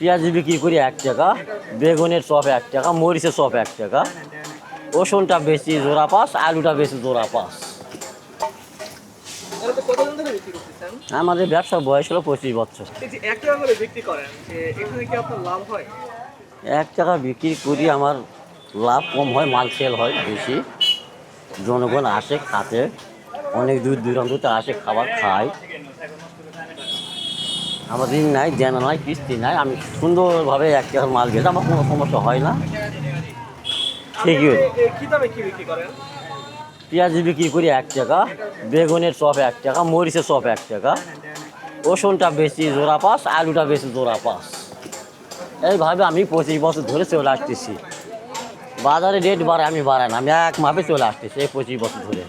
পেঁয়াজ বিক্রি করি এক টাকা বেগুনের চপ এক টাকা মরিচের চপ এক টাকা। রসুনটা বেশি জোড়া পাস আলুটা বেশি জোড়া পাস। আমাদের ব্যবসার বয়স হলো পঁচিশ বছর। এক টাকা বিক্রি করি আমার লাভ কম হয় মাল সেল হয় বেশি। জনগণ আসে খাতে। অনেক দূর দূরান্ত আসে খাবার খায়। আমাদের নাই দেনা নাই কিস্তি নাই আমি সুন্দরভাবে এক টাকার মাল গেলে আমার কোনো সমস্যা হয় না। ঠিকই। পেঁয়াজ বিক্রি করি এক টাকা বেগুনের চপ এক টাকা মরিচের চপ এক টাকা রসুনটা বেশি জোড়া পাস আলুটা বেশি জোড়া পাস। এইভাবে আমি পঁচিশ বছর ধরে চলে আসতেছি। বাজারে রেট বাড়ায় আমি বাড়াই না আমি এক মাপে চলে আসতেছি এই পঁচিশ বছর ধরে।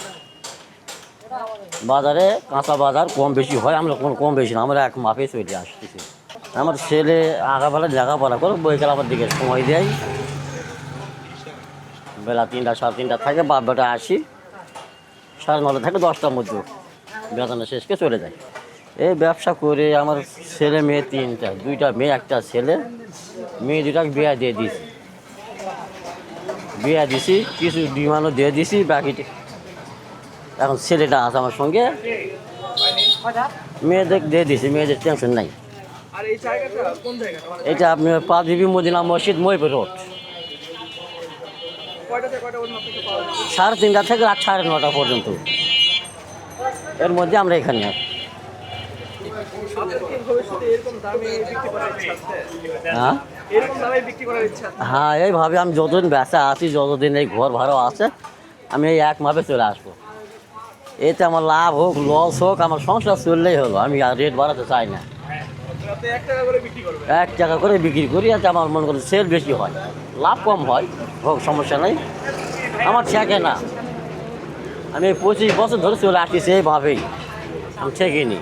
বাজারে কাঁচা বাজার কম বেশি হয়, আমরা কোনো কম বেশি না, আমরা এক মাপে চলে আসতেছি। আমার ছেলে আগাবেলা লেখাপড়া করে বইকালাবার দিকে সময় দেয়। বেলা তিনটা, সাড়ে তিনটা থাকে, বাপ বেটা আসি, সাড়ে নটা থাকে দশটার মধ্যে বেতনটা শেষকে চলে যায়। এই ব্যবসা করে আমার ছেলে মেয়ে তিনটা, দুইটা মেয়ে, একটা ছেলে, মেয়ে দুটাকে বিয়া দিয়ে দিয়েছি। বিয়া দিছি কিছু ডিমান্ডও দিয়ে দিছি বাকিটি এখন ছেলেটা আছে আমার সঙ্গে। মেয়েদের দিয়ে দিছি মেয়েদের টেনশন নাই। এটা আপনি পাঁচবিবি মদিনা মসজিদ, মহিপুর রোড। সাড়ে তিনটা থেকে রাত সাড়ে নটা পর্যন্ত। এর মধ্যে আমরা এখানে হ্যাঁ? হ্যাঁ এইভাবে আমি যতদিন ব্যবসা আছি, যতদিন এই ঘর ভাড়া আছে, আমি এই এক মাপে চলে আসব। এতে আমার লাভ হোক লস হোক, আমার সংসার চললেই হলো। আমি আর রেট বাড়াতে চাই না। এক টাকা করে বিক্রি করে করি আর আমার মনে করেন সেল বেশি হয়। লাভ কম হয়, হোক, সমস্যা নেই। আমার ঠেকে না। আমি পঁচিশ বছর ধরে চলে আসতেছি এইভাবেই। আমি ঠেকে নি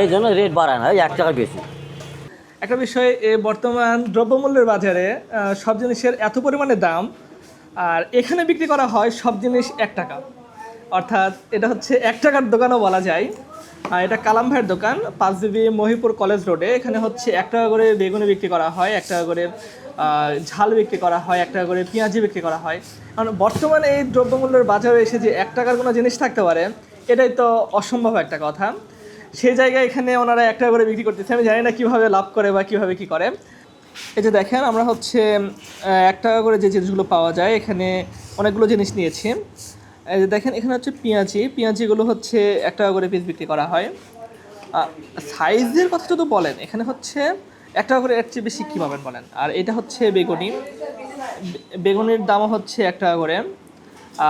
এই জন্য রেট বাড়ায় না এক টাকা বেশি। একটা বিষয় বর্তমান দ্রব্যমূল্যের বাজারে সব জিনিসের এত পরিমাণে দাম, আর এখানে বিক্রি করা হয় সব জিনিস এক টাকা। অর্থাৎ এটা হচ্ছে এক টাকার দোকানও বলা যায়। আর এটা কালাম ভাইয়ের দোকান জিবি মহিপুর কলেজ রোডে। এখানে হচ্ছে এক টাকা করে বেগুনি বিক্রি করা হয়, এক টাকা করে ঝাল বিক্রি করা হয়, এক টাকা করে পেঁয়াজি বিক্রি করা হয়। কারণ বর্তমানে এই দ্রব্যমূল্যের বাজারে এসে যে এক টাকার কোনো জিনিস থাকতে পারে, এটাই তো অসম্ভব একটা কথা। সেই জায়গায় এখানে ওনারা এক টাকা করে বিক্রি করতেছে। আমি জানি না কীভাবে লাভ করে বা কীভাবে কী করে। এই যে দেখেন, আমরা হচ্ছে এক টাকা করে যে জিনিসগুলো পাওয়া যায়, এখানে অনেকগুলো জিনিস নিয়েছি। এই যে দেখেন, এখানে হচ্ছে পেঁয়াজি। পেঁয়াজিগুলো হচ্ছে এক টাকা করে পিস বিক্রি করা হয়। সাইজের কথা যদি বলেন, এখানে হচ্ছে এক টাকা করে এর চেয়ে বেশি কী পাবেন বলেন? আর এটা হচ্ছে বেগুনি। বেগুনির দামও হচ্ছে এক টাকা করে।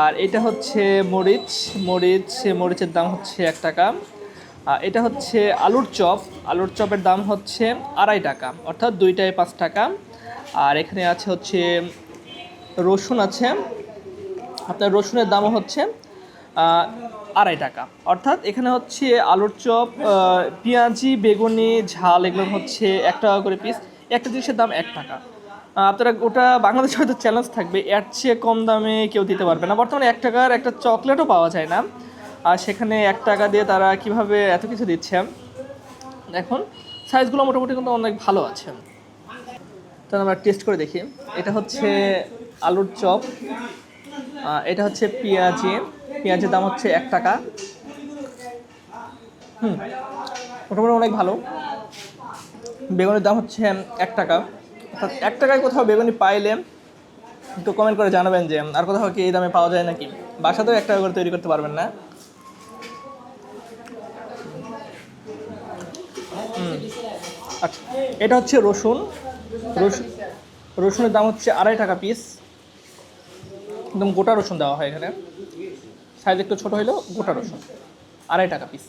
আর এটা হচ্ছে মরিচ। মরিচ, মরিচের দাম হচ্ছে এক টাকা। এটা হচ্ছে আলুর চপ। আলুর চপের দাম হচ্ছে আড়াই টাকা, অর্থাৎ দুইটায় পাঁচ টাকা। আর এখানে আছে হচ্ছে রসুন আছে। আপনার রসুনের দামও হচ্ছে আড়াই টাকা। অর্থাৎ এখানে হচ্ছে আলুর চপ পেঁয়াজি, বেগুনি, ঝাল এগুলো হচ্ছে এক টাকা করে পিস একটা জিনিসের দাম এক টাকা। আপনারা ওটা বাংলাদেশে হয়তো চ্যালেঞ্জ থাকবে, এর চেয়ে কম দামে কেউ দিতে পারবে না। বর্তমানে এক টাকার একটা চকলেটও পাওয়া যায় না। আর সেখানে এক টাকা দিয়ে তারা কীভাবে এত কিছু দিচ্ছে? এখন সাইজগুলো মোটামুটি কিন্তু অনেক ভালো আছে। তো আমরা টেস্ট করে দেখি। এটা হচ্ছে আলুর চপ। এটা হচ্ছে পেঁয়াজি। পেঁয়াজের দাম হচ্ছে এক টাকা। হুম, মোটামুটি অনেক ভালো। বেগুনের দাম হচ্ছে এক টাকা। অর্থাৎ এক টাকায় কোথাও বেগুনি পাইলে একটু কমেন্ট করে জানাবেন যে, আর কোথাও কি এই দামে পাওয়া যায় নাকি? বাসাতেও এক টাকা করে তৈরি করতে পারবেন না। আচ্ছা এটা হচ্ছে রসুন। রসুন রসুনের দাম হচ্ছে আড়াই টাকা পিস একদম গোটা রসুন দেওয়া হয় এখানে। সাইজ একটু ছোটো হলেও গোটা রসুন। আড়াই টাকা পিস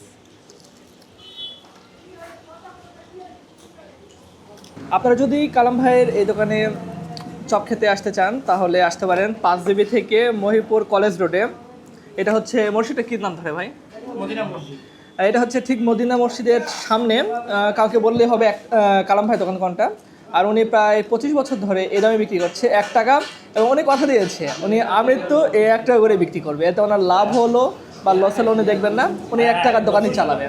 আপনারা যদি কালাম ভাইয়ের এই দোকানে চপ খেতে আসতে চান তাহলে আসতে পারেন পাঁচ জিবি থেকে মহিপুর কলেজ রোডে। এটা হচ্ছে মসজিদটা কী নাম ধরে ভাই? এটা হচ্ছে ঠিক মদিনা মসজিদের সামনে। কাউকে বললেই হবে এক কালাম ভাই দোকান কোনটা? আর উনি প্রায় পঁচিশ বছর ধরে এ দামে বিক্রি করছে এক টাকা এবং উনি কথা দিয়েছে, উনি, আমৃত্যু এ এক টাকা করে বিক্রি করবে। এতে ওনার লাভ হলো বা লস হলো, উনি দেখবেন না, উনি এক টাকার দোকানই চালাবে।